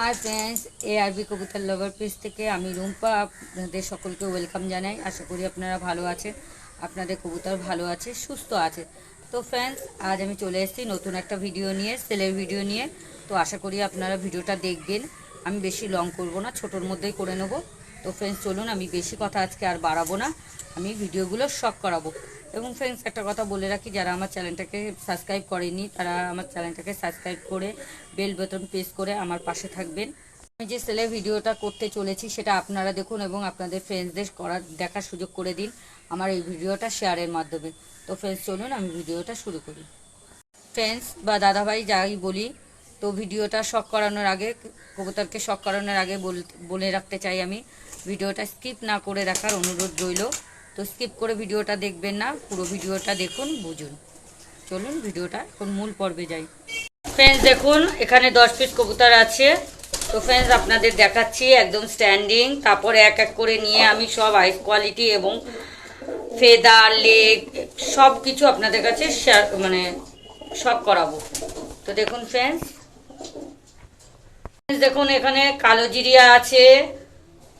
High friends এ আরবি কবুতর লাভার page থেকে আমি রুম্পা। আপনাদের সকলকে ওয়েলকাম জানাই। আশা করি আপনারা ভালো আছেন। আপনাদের কবুতর ভালো আছে, সুস্থ আছে। তো ফ্রেন্ডস আজ আমি চলে এসেছি নতুন একটা ভিডিও নিয়ে, সেলের ভিডিও নিয়ে। তো আশা করি আপনারা ভিডিওটা দেখবেন। আমি বেশি লং করব না, ছোটোর মধ্যেই করে নেব। তো ফ্রেন্ডস চলুন, আমি বেশি কথা আজকে আর বাড়াবো না। আমি ভিডিওগুলো শখ করাবো। এবং ফ্রেন্ডস একটা কথা বলে রাখি, যারা আমার চ্যানেলটাকে সাবস্ক্রাইব করেনি, তারা আমার চ্যানেলটাকে সাবস্ক্রাইব করে বেল বাটন প্রেস করে আমার পাশে থাকবেন। আমি যে সেলে ভিডিওটা করতে চলেছি, সেটা আপনারা দেখুন এবং আপনাদের ফ্রেন্ডসদের করার, দেখার সুযোগ করে দিন আমার এই ভিডিওটা শেয়ারের মাধ্যমে। তো ফ্রেন্ডস চলুন আমি ভিডিওটা শুরু করি। ফ্রেন্ডস বা দাদাভাই, যাই বলি, তো ভিডিওটা শখ করানোর আগে, কবুতরকে শখ করানোর আগে বলে রাখতে চাই আমি। ভিডিওটা স্কিপ না করে দেখার অনুরোধ রইল। তো স্কিপ করে ভিডিওটা দেখবেন না, পুরো ভিডিওটা দেখুন, বুঝুন। চলুন, ভিডিওটা এখন মূল পর্বে যাই। ফ্রেন্ডস দেখুন, এখানে দশ পিস কবুতর আছে। তো ফ্রেন্ডস আপনাদের দেখাচ্ছি, একদম স্ট্যান্ডিং তারপরে এক এক করে নিয়ে আমি সব আইস কোয়ালিটি এবং ফেদার লেগ সব কিছু আপনাদের কাছে শেয়ার মানে সব করাবো। তো দেখুন ফ্রেন্ডস দেখুন, এখানে কালো জিরিয়া আছে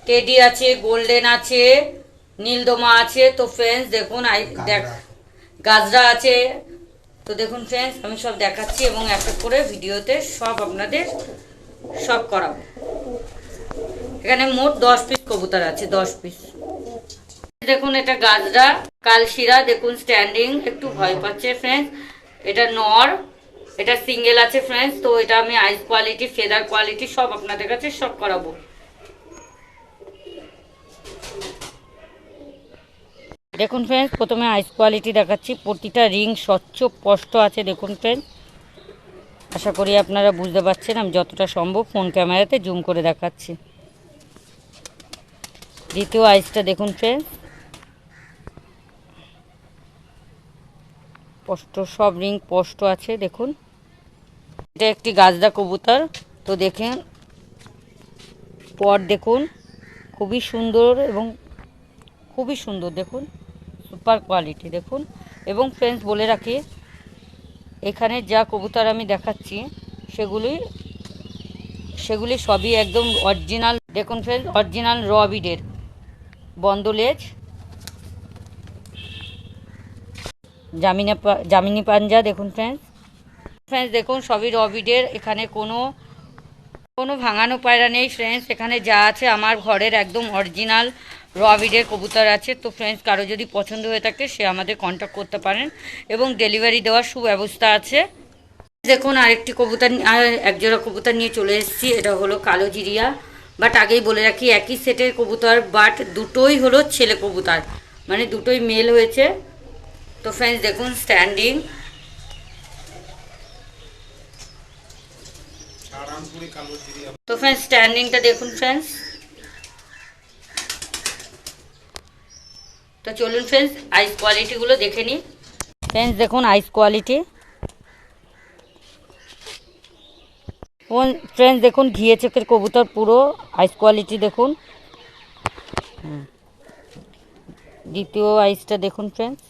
টেডি আছে গোল্ডেন আছে নীলদমা আছে তো ফ্রেন্ডস দেখুন আই দেখ গাজরা আছে। তো দেখুন ফ্রেন্ডস আমি সব দেখাচ্ছি এবং এক এক করে ভিডিওতে সব আপনাদের সব করাবো। এখানে মোট দশ পিস কবুতর আছে দশ পিস দেখুন এটা গাজরা কালশিরা দেখুন স্ট্যান্ডিং একটু ভয় পাচ্ছে ফ্রেন্ডস এটা নর এটা সিঙ্গেল আছে ফ্রেন্ডস তো এটা আমি আইস কোয়ালিটি ফেদার কোয়ালিটি সব আপনাদের কাছে সব করাবো। দেখুন ফ্রেন্ডস প্রথমে আইস কোয়ালিটি দেখাচ্ছি। প্রতিটা রিং স্বচ্ছ, স্পষ্ট আছে, দেখুন ফ্রেন্ডস আশা করি আপনারা বুঝতে পারছেন, আমি যতটা সম্ভব ফোন ক্যামেরাতে জুম করে দেখাচ্ছি। দ্বিতীয় আইসটা দেখুন ফ্রেন্ডস স্পষ্ট, সব রিং স্পষ্ট আছে, দেখুন। এটা একটি গাজদা কবুতর, তো দেখেন পর দেখুন, খুবই সুন্দর এবং খুবই সুন্দর, দেখুন। সুপার কোয়ালিটি, দেখুন। এবং ফ্রেন্ডস বলে রাখি, এখানে যা কবুতর আমি দেখাচ্ছি, সেগুলি সেগুলি সবই একদম অরিজিনাল দেখুন ফ্রেন্ডস অরিজিনাল র বিডের বন্দলেজ, জামিনা জামিনি পাঞ্জা, দেখুন ফ্রেন্ডস ফ্রেন্ডস দেখুন, সবই রবিডের এখানে কোনো কোনো ভাঙানো পায়রা নেই ফ্রেন্ডস এখানে যা আছে আমার ঘরের একদম অরিজিনাল রবিডের কবুতর আছে। তো ফ্রেন্ডস কারও যদি পছন্দ হয়ে থাকে, সে আমাদের কন্ট্যাক্ট করতে পারেন এবং ডেলিভারি দেওয়ার সুব্যবস্থা আছে। দেখুন, আরেকটি কবুতর একজোড়া কবুতর নিয়ে চলে এসেছি। এটা হলো কালো জিরিয়া। বাট আগেই বলে রাখি, একই সেটের কবুতর বাট দুটোই হলো ছেলে কবুতর। মানে দুটোই মেল হয়েছে। তো ফ্রেন্ডস দেখুন স্ট্যান্ডিং তো ফ্রেন্ডস স্ট্যান্ডিংটা দেখুন ফ্রেন্ডস তো চলুন ফ্রেন্ডস আইস কোয়ালিটিগুলো দেখে নিই। ফ্রেন্ডস দেখুন আইস কোয়ালিটি ফ্রেন্ডস দেখুন ঘিয়ে চোখের কবুতর পুরো আইস কোয়ালিটি দেখুন। দ্বিতীয় আইসটা দেখুন ফ্রেন্ডস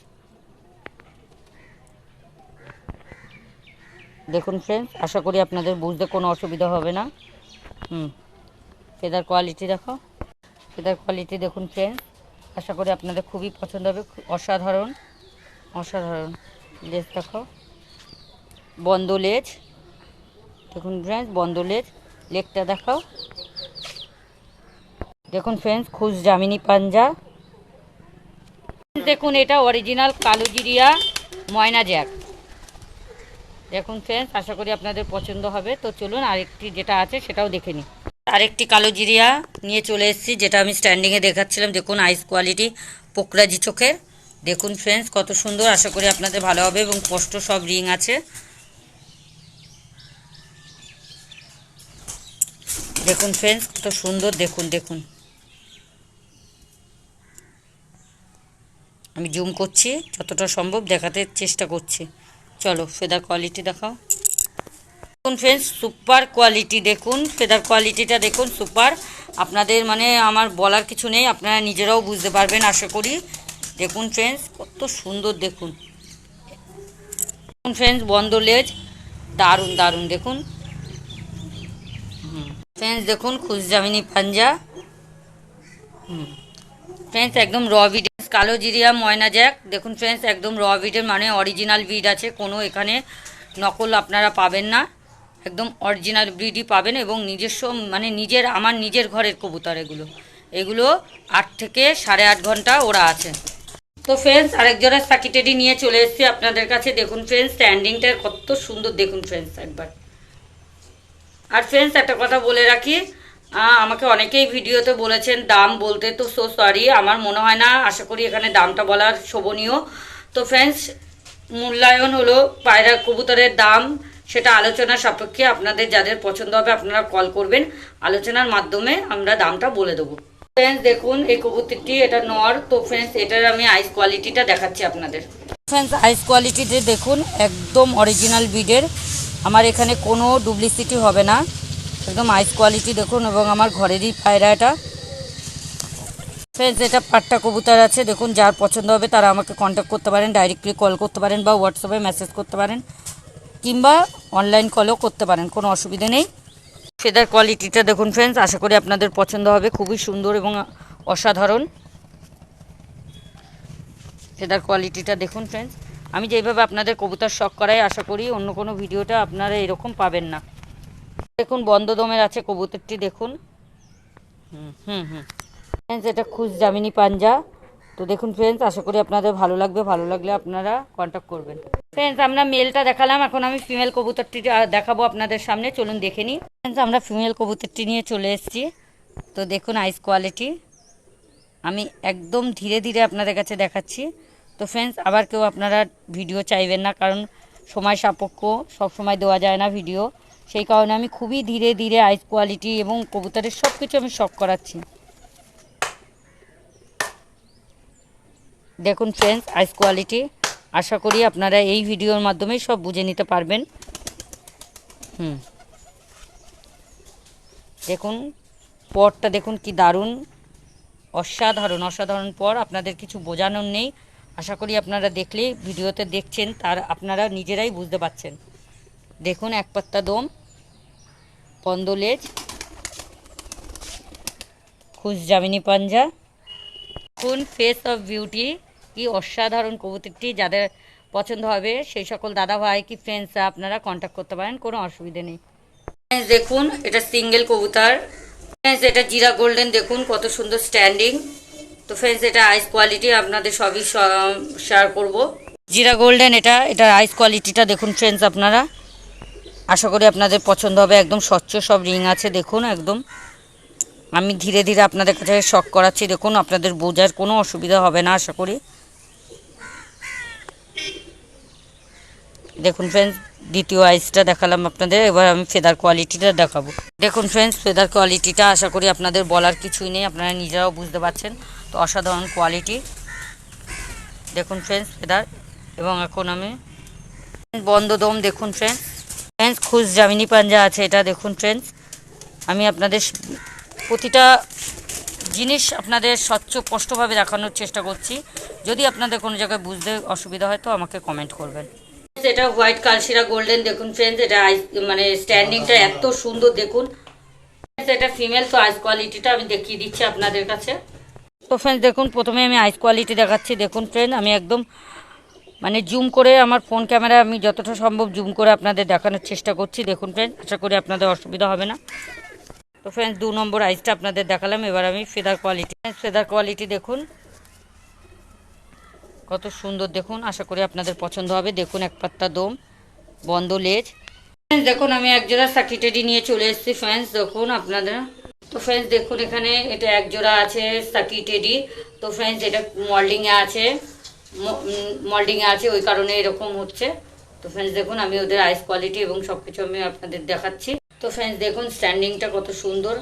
দেখুন ফ্রেন্ডস আশা করি আপনাদের বুঝতে কোনো অসুবিধা হবে না। হুম। ফেদার কোয়ালিটি দেখো ফেদার কোয়ালিটি দেখুন ফ্রেন্ডস আশা করি আপনাদের খুবই পছন্দ হবে। অসাধারণ অসাধারণ। লেজ দেখো বন্ধ লেজ। দেখুন ফ্রেন্ডস বন্ধ লেজ। লেগটা দেখাও। দেখুন ফ্রেন্ডস খুশ জামিনী পাঞ্জা। দেখুন এটা অরিজিনাল কালোজিরিয়া ময়না জ্যাক। দেখুন ফ্রেন্ডস আশা করি আপনাদের পছন্দ হবে। তো চলুন আরেকটি যেটা আছে সেটাও দেখে নিই। আরেকটি কালো জিরিয়া নিয়ে চলে এসেছি, যেটা আমি স্ট্যান্ডিংয়ে দেখাচ্ছিলাম। দেখুন আইস কোয়ালিটি পোকরাজি চোখের। দেখুন ফ্রেন্ডস কত সুন্দর, আশা করি আপনাদের ভালো হবে এবং স্পষ্ট সব রিং আছে। দেখুন ফ্রেন্ডস কত সুন্দর, দেখুন দেখুন। আমি জুম করছি, যতটা সম্ভব দেখাতে চেষ্টা করছি। চলো ফেদার কোয়ালিটি দেখাও। দেখুন ফ্রেন্ডস সুপার কোয়ালিটি দেখুন ফেদার কোয়ালিটিটা দেখুন সুপার আপনাদের মানে আমার বলার কিছু নেই, আপনারা নিজেরাও বুঝতে পারবেন, আশা করি। দেখুন ফ্রেন্ডস কত সুন্দর দেখুন। দেখুন ফ্রেন্ডস বন্ধ লেজ দারুণ দারুণ দেখুন। ফ্রেন্ডস দেখুন খুশজামিনী পাঞ্জা। হুম ফ্রেন্ডস একদম র বিড কালো জিরিয়া, ময়না জ্যাক। দেখুন ফ্রেন্ডস একদম র বিডের মানে অরিজিনাল বিড আছে, কোনো এখানে নকল আপনারা পাবেন না। একদম অরিজিনাল ব্রিডই পাবেন এবং নিজস্ব মানে নিজের, আমার নিজের ঘরের কবুতর এগুলো। এগুলো আট থেকে সাড়ে আট ঘণ্টা ওরা আছে। তো ফ্রেন্ডস আরেকজনের সাকিটেডি নিয়ে চলে এসেছি আপনাদের কাছে। দেখুন ফ্রেন্ডস স্ট্যান্ডিংটা কত সুন্দর। দেখুন ফ্রেন্ডস একবার। আর ফ্রেন্ডস একটা কথা বলে রাখি আমাকে অনেকেই ভিডিওতে বলেছেন, দাম বলতে তো সো সরি আমার মনে হয় না, আশা করি এখানে দামটা বলার শোভনীয়। তো ফ্রেন্ডস মূল্যায়ন হলো পায়রা কবুতরের দাম। সেটা আলোচনা সাপেক্ষে আপনাদের যাদের পছন্দ হবে আপনারা কল করবেন। আলোচনার মাধ্যমে আমরা দামটা বলে দেবো। ফ্রেন্ডস দেখুন, এই কবুতরটি, এটা নর। তো ফ্রেন্ডস এটার আমি আইস কোয়ালিটিটা দেখাচ্ছি আপনাদের। ফ্রেন্ডস আইস কোয়ালিটিতে দেখুন, একদম অরিজিনাল বিডের আমার এখানে কোনো ডুপ্লিসিটি হবে না। একদম আইস কোয়ালিটি দেখুন, এবং আমার ঘরেরই পায়রা এটা ফ্রেন্ডস এটা পাট্টা কবুতর আছে। দেখুন, যার পছন্দ হবে তারা আমাকে কন্ট্যাক্ট করতে পারেন ডাইরেক্টলি কল করতে পারেন বা হোয়াটসঅ্যাপে মেসেজ করতে পারেন। কিংবা অনলাইন কলও করতে পারেন, কোনো অসুবিধা নেই। ফেদার কোয়ালিটিটা দেখুন ফ্রেন্ডস আশা করি আপনাদের পছন্দ হবে, খুবই সুন্দর এবং অসাধারণ। ফেদার কোয়ালিটিটা দেখুন ফ্রেন্ডস আমি যেভাবে আপনাদের কবুতার শখ করাই, আশা করি অন্য কোনো ভিডিওটা আপনারা এরকম পাবেন না। দেখুন বন্ধ দমের আছে কবুতরটি, দেখুন। হুম হুম ফ্রেন্ডস এটা খুশ জামিনী পাঞ্জা। তো দেখুন ফ্রেন্ডস আশা করি আপনাদের ভালো লাগবে, ভালো লাগলে আপনারা কন্ট্যাক্ট করবেন। ফ্রেন্ডস আমরা মেলটা দেখালাম, এখন আমি ফিমেল কবুতরটি দেখাবো আপনাদের সামনে, চলুন দেখে নিই। ফ্রেন্ডস আমরা ফিমেল কবুতরটি নিয়ে চলে এসেছি। তো দেখুন আইস কোয়ালিটি আমি একদম ধীরে ধীরে আপনাদের কাছে দেখাচ্ছি। তো ফ্রেন্ডস আবার কেউ আপনারা ভিডিও চাইবেন না, কারণ সময় সাপেক্ষ, সব সময় দেওয়া যায় না ভিডিও সেই কারণে আমি খুবই ধীরে ধীরে আইস কোয়ালিটি এবং কবুতরের সব কিছু আমি শখ করাচ্ছি। দেখুন ফ্রেন্ডস আইস কোয়ালিটি আশা করি আপনারা এই ভিডিওর মাধ্যমেই সব বুঝে নিতে পারবেন। হুম। দেখুন, পরটা দেখুন কি দারুণ, অসাধারণ অসাধারণ পর, আপনাদের কিছু বোঝানোর নেই। আশা করি আপনারা দেখলেই ভিডিওতে দেখছেন, তার আপনারা নিজেরাই বুঝতে পারছেন। দেখুন, এক পাত্তা দম, পন্দলেজ, খুশ জামিনী পাঞ্জা। কোন ফেস অফ বিউটি কি অসাধারণ কবুতরটি যাদের পছন্দ হবে, সেই সকল দাদা ভাই কি ফ্রেন্ডস আপনারা কন্ট্যাক্ট করতে পারেন, কোনো অসুবিধে নেই। দেখুন, এটা সিঙ্গেল কবুতর। ফ্রেন্ডস এটা জিরা গোল্ডেন দেখুন, কত সুন্দর স্ট্যান্ডিং তো ফ্রেন্ডস এটা আইস কোয়ালিটি আপনাদের সবই শেয়ার করব। জিরা গোল্ডেন এটা এটা আইস কোয়ালিটিটা দেখুন ফ্রেন্ডস আপনারা। আশা করি আপনাদের পছন্দ হবে, একদম স্বচ্ছ সব রিং আছে, দেখুন, একদম। আমি ধীরে ধীরে আপনাদের কাছে শখ করাচ্ছি, দেখুন, আপনাদের বোঝার কোনো অসুবিধা হবে না, আশা করি। দেখুন ফ্রেন্ডস দ্বিতীয় আইসটা দেখালাম আপনাদের, এবার আমি ফেদার কোয়ালিটিটা দেখাবো। দেখুন ফ্রেন্ডস ফেদার কোয়ালিটিটা আশা করি আপনাদের বলার কিছুই নেই, আপনারা নিজেরাও বুঝতে পারছেন, তো অসাধারণ কোয়ালিটি দেখুন ফ্রেন্ডস ফেদার এবং এখন আমি বন্ধ দম দেখুন ফ্রেন্ডস ফ্রেন্ডস খুশ জামিনী পাঞ্জা আছে, এটা দেখুন ফ্রেন্ডস আমি আপনাদের প্রতিটা জিনিস আপনাদের স্বচ্ছ, স্পষ্টভাবে দেখানোর চেষ্টা করছি। যদি আপনাদের কোনো জায়গায় বুঝতে অসুবিধা হয়, তো আমাকে কমেন্ট করবেন। এটা হোয়াইট কালশিরা গোল্ডেন দেখুন ফ্রেন্ডস এটা আইস মানে স্ট্যান্ডিংটা এত সুন্দর দেখুন। এটা ফিমেল তো আইস কোয়ালিটিটা আমি দেখিয়ে দিচ্ছি আপনাদের কাছে। তো ফ্রেন্ডস দেখুন প্রথমে আমি আইস কোয়ালিটি দেখাচ্ছি। দেখুন ফ্রেন্ড আমি একদম মানে জুম করে আমার ফোন ক্যামেরা আমি যতটা সম্ভব জুম করে আপনাদের দেখানোর চেষ্টা করছি। দেখুন ফ্রেন্ড আশা করি আপনাদের অসুবিধা হবে না। তো ফ্রেন্ডস দু নম্বর আইসটা আপনাদের দেখালাম। এবার আমি ফেদার কোয়ালিটি ফেদার কোয়ালিটি দেখুন। কত সুন্দর দেখুন, আশা করি আপনাদের পছন্দ হবে। দেখুন, এক পাত্তা দম, বন্ধ লেজ। দেখুন, আমি এক জোড়া সাকিটেডি নিয়ে চলে এসেছি ফ্রেন্ডস দেখুন আপনারা তো ফ্রেন্ডস দেখুন এখানে এটা এক জোড়া আছে সাকিটেডি তো ফ্রেন্ডস এটা মল্ডিংয়ে আছে। মল্ডিংয়ে আছে, ওই কারণে এরকম হচ্ছে। তো ফ্রেন্ডস দেখুন, আমি ওদের আইস কোয়ালিটি এবং সব কিছু আমি আপনাদের দেখাচ্ছি। তো ফ্রেন্ডস দেখুন স্ট্যান্ডিংটা কত সুন্দর।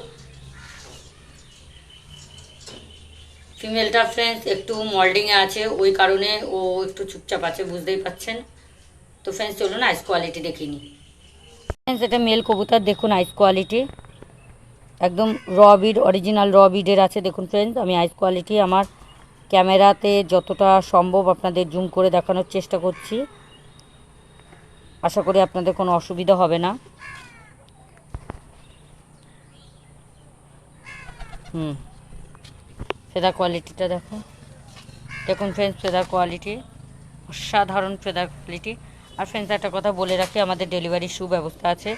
ফিমেলটা ফ্রেন্ডস একটু মল্ডিংয়ে আছে, ওই কারণে ও একটু চুপচাপ আছে, বুঝতেই পাচ্ছেন তো ফ্রেন্ডস চলুন আইস কোয়ালিটি দেখিনি ফ্রেন্ডস এটা মেল কবুতর, দেখুন আইস কোয়ালিটি একদম র বিড অরিজিনাল র বিডের আছে, দেখুন ফ্রেন্ডস আমি আইস কোয়ালিটি আমার ক্যামেরাতে যতটা সম্ভব আপনাদের জুম করে দেখানোর চেষ্টা করছি। আশা করি আপনাদের কোনো অসুবিধা হবে না। হুম। ফেদার কোয়ালিটিটা দেখো। দেখুন ফ্রেন্ডস ফেদার কোয়ালিটি অসাধারণ ফেদার কোয়ালিটি আর ফ্রেন্ডস একটা কথা বলে রাখি, আমাদের ডেলিভারির সুব্যবস্থা আছে।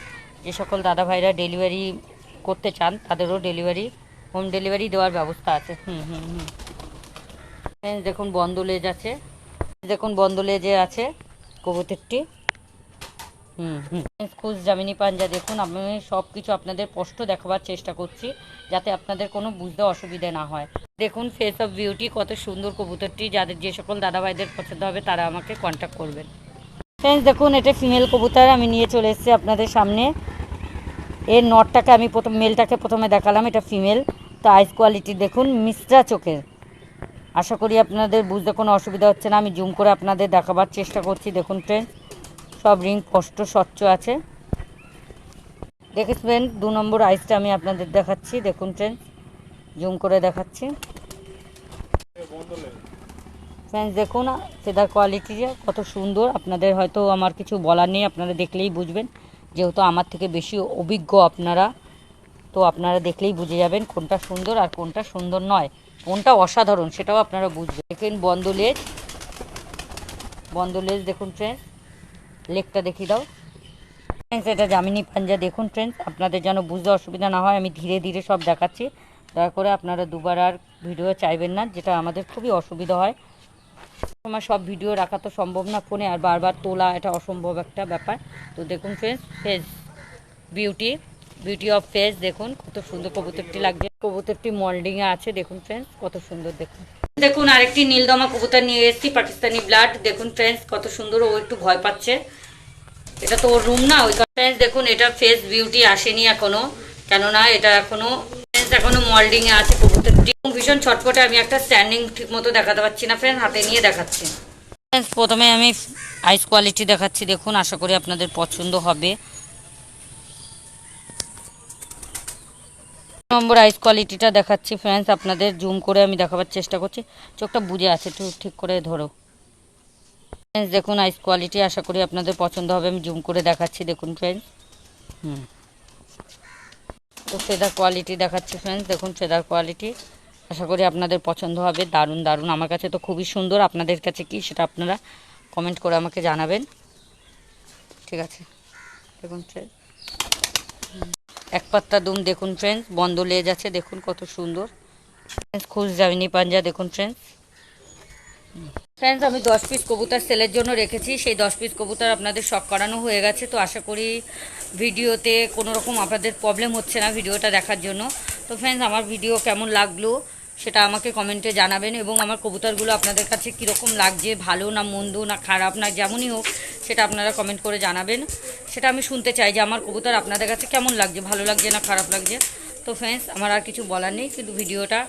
যে সকল দাদা ভাইরা ডেলিভারি করতে চান, তাদেরও ডেলিভারি হোম ডেলিভারি দেওয়ার ব্যবস্থা আছে। হুম হুম হুম। ফ্রেন্ডস দেখুন বন্ধ লেজ আছে। দেখুন বন্ধ লেজে আছে কবুতরটি। খুশ জামিনি পাঞ্জা দেখুন, আমি সব কিছু আপনাদের স্পষ্ট দেখাবার চেষ্টা করছি, যাতে আপনাদের কোনো বুঝতে অসুবিধা না হয়। দেখুন ফেস অফ বিউটি কত সুন্দর কবুতরটি, যাদের যে সকল দাদাভাইদের পছন্দ হবে, তারা আমাকে কন্ট্যাক্ট করবেন। ফ্রেন্ডস দেখুন, এটা ফিমেল কবুতর, আমি নিয়ে চলে এসেছি আপনাদের সামনে। এর নটটাকে আমি প্রথম মেলটাকে প্রথমে দেখালাম, এটা ফিমেল তো আইস কোয়ালিটি দেখুন মিশ্রা চোখের। আশা করি আপনাদের বুঝতে কোনো অসুবিধা হচ্ছে না, আমি জুম করে আপনাদের দেখাবার চেষ্টা করছি, দেখুন ফ্রেন্ডস সব রিং স্পষ্ট স্বচ্ছ আছে। দেখেছেন, দু নম্বর আইসটা আমি আপনাদের দেখাচ্ছি। দেখুন ট্রেন জুম করে দেখাচ্ছি। ফ্রেন্ডস দেখুন ফেদার কোয়ালিটি কত সুন্দর। আপনাদের হয়তো আমার কিছু বলার নেই, আপনারা দেখলেই বুঝবেন। যেহেতু আমার থেকে বেশি অভিজ্ঞ আপনারা, তো আপনারা দেখলেই বুঝে যাবেন কোনটা সুন্দর আর কোনটা সুন্দর নয়। কোনটা অসাধারণ, সেটাও আপনারা বুঝবেন। দেখেন বন্ধ লেজ বন্ধ লেজ দেখুন ফ্রেন্ডস লেকটা দেখিয়ে দাও। ফ্রেন্ডস এটা জামিনি পাঞ্জা, দেখুন ফ্রেন্ডস আপনাদের যেন বুঝতে অসুবিধা না হয়, আমি ধীরে ধীরে সব দেখাচ্ছি। দয়া করে আপনারা দুবার আর ভিডিও চাইবেন না, যেটা আমাদের খুবই অসুবিধা হয়। সময় সব ভিডিও রাখা তো সম্ভব না ফোনে, আর বারবার তোলা এটা অসম্ভব একটা ব্যাপার। তো দেখুন friends face beauty beauty of face দেখুন কত সুন্দর কবুতরটি লাগছে। কবুতরটি মল্ডিংয়ে আছে, দেখুন ফ্রেন্ডস কত সুন্দর দেখুন। দেখুন, আরেকটি নীলদমা কবুতর নিয়ে এসেছি, পাকিস্তানি ব্লাড দেখুন ফ্রেন্ডস কত সুন্দর, ও একটু ভয় পাচ্ছে। এটা তো ওর রুম না, ওই ফ্রেন্ডস দেখুন, এটা ফেস বিউটি আসেনি এখনও। কেননা এটা এখনও ফ্রেন্ডস এখনও মল্ডিং এ আছে ভীষণ ছটপটে আমি একটা স্ট্যান্ডিং ঠিক মতো দেখাতে পারছি না ফ্রেন্ড হাতে নিয়ে দেখাচ্ছি। ফ্রেন্ডস প্রথমে আমি আইস কোয়ালিটি দেখাচ্ছি, দেখুন, আশা করি আপনাদের পছন্দ হবে। নম্বর আইস কোয়ালিটিটা দেখাচ্ছি ফ্রেন্ডস আপনাদের জুম করে আমি দেখাবার চেষ্টা করছি। চোখটা বুঝে আছে, একটু ঠিক করে ধরো। ফ্রেন্ডস দেখুন আইস কোয়ালিটি আশা করি আপনাদের পছন্দ হবে। আমি জুম করে দেখাচ্ছি দেখুন ফ্রেন্ডস হুম। তো ফেদার কোয়ালিটি দেখাচ্ছি ফ্রেন্ডস দেখুন ফেদার কোয়ালিটি আশা করি আপনাদের পছন্দ হবে। দারুণ দারুণ। আমার কাছে তো খুবই সুন্দর। আপনাদের কাছে কি সেটা আপনারা কমেন্ট করে আমাকে জানাবেন। ঠিক আছে? দেখুন ফ্রেন্ড এক পাত্তা দুম দেখুন ফ্রেন্ডস বন্ধ লেজ আছে দেখুন কত সুন্দর। ফ্রেন্ডস খুশ যাবিনি পাঞ্জা দেখুন ফ্রেন্ডস ফ্রেন্ডস আমি দশ পিস কবুতর সেলের জন্য রেখেছি। সেই দশ পিস কবুতর আপনাদের শখ করানো হয়ে গেছে। তো আশা করি ভিডিওতে কোনো রকম আপনাদের প্রবলেম হচ্ছে না ভিডিওটা দেখার জন্য। তো ফ্রেন্ডস আমার ভিডিও কেমন লাগল সেটা আমাকে কমেন্টে জানাবেন এবং আমার কবুতরগুলো আপনাদের কাছে কীরকম লাগছে, ভালো না মন্দ না খারাপ না যেমনই হোক, সেটা আপনারা কমেন্ট করে জানাবেন। সেটা আমি শুনতে চাই যে আমার কবুতর আপনাদের কাছে কেমন লাগছে, ভালো লাগছে না খারাপ লাগছে। তো ফ্রেন্ডস আমার আর কিছু বলার নেই, কিন্তু ভিডিওটা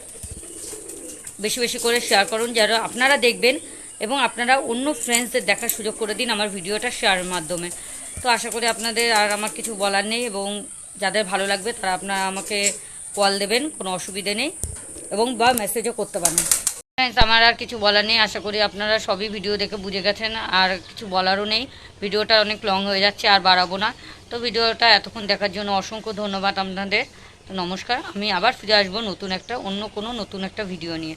বেশি বেশি করে শেয়ার করুন যারা আপনারা দেখবেন এবং আপনারা অন্য ফ্রেন্ডসদের দেখার সুযোগ করে দিন আমার ভিডিওটা শেয়ারের মাধ্যমে। তো আশা করি আপনাদের আর আমার কিছু বলার নেই এবং যাদের ভালো লাগবে তারা আপনারা আমাকে কল দেবেন, কোনো অসুবিধে নেই এবং বা মেসেজও করতে পারেন। ফ্রেন্ডস আমার আর কিছু বলার নেই। আশা করি আপনারা সবই ভিডিও দেখে বুঝে গেছেন। আর কিছু বলারও নেই। ভিডিওটা অনেক লং হয়ে যাচ্ছে, আর বাড়াবো না। তো ভিডিওটা এতক্ষণ দেখার জন্য অসংখ্য ধন্যবাদ আপনাদের। নমস্কার। আমি আবার ফিরে আসব নতুন একটা, অন্য কোনো নতুন একটা ভিডিও নিয়ে।